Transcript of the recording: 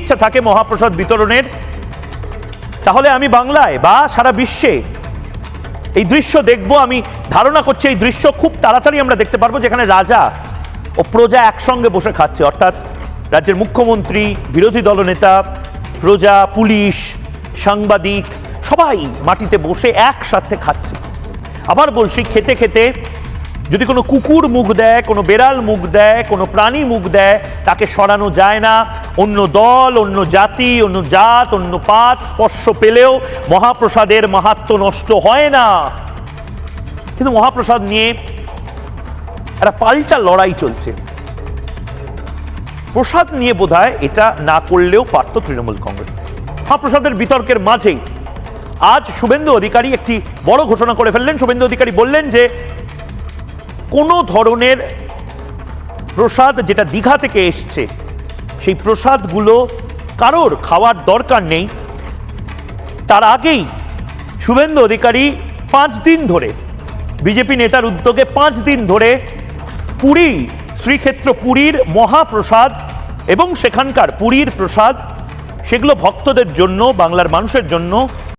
ইচ্ছা থাকে মহাপ্রসাদ বিতরণের, তাহলে আমি বাংলায় বা সারা বিশ্বে এই দৃশ্য দেখব, আমি ধারণা করছি এই দৃশ্য খুব তাড়াতাড়ি আমরা দেখতে পারব, যেখানে রাজা ও প্রজা একসঙ্গে বসে খাচ্ছে। অর্থাৎ রাজ্যের মুখ্যমন্ত্রী, বিরোধী দলনেতা, প্রজা, পুলিশ, সাংবাদিক, সবাই মাটিতে বসে একসাথে খাচ্ছে। আবার বলছি, খেতে খেতে যদি কোনো কুকুর মুখ দেয়, কোনো বেড়াল মুখ দেয়, কোনো প্রাণী মুখ দেয়, তাকে সরানো যায় না। অন্য দল, অন্য জাতি, অন্য জাত, অন্য পাত স্পর্শ পেলেও মহাপ্রসাদের মাহাত্ম নষ্ট হয় না। কিন্তু মহাপ্রসাদ নিয়ে একটা পাল্টা লড়াই চলছে। প্রসাদ নিয়ে বোধহয় এটা না করলেও পারত তৃণমূল কংগ্রেস। মহাপ্রসাদের বিতর্কের মাঝেই আজ শুভেন্দু অধিকারী একটি বড় ঘোষণা করে ফেললেন। শুভেন্দু অধিকারী বললেন যে কোনো ধরনের প্রসাদ যেটা দীঘা থেকে এসছে, সেই প্রসাদগুলো কারোর খাওয়ার দরকার নেই। তার আগেই শুভেন্দু অধিকারী পাঁচ দিন ধরে, বিজেপি নেতার উদ্যোগে পাঁচ দিন ধরে পুরী, শ্রীক্ষেত্র পুরীর মহাপ্রসাদ এবং সেখানকার পুরীর প্রসাদ, সেগুলো ভক্তদের জন্য, বাংলার মানুষের জন্য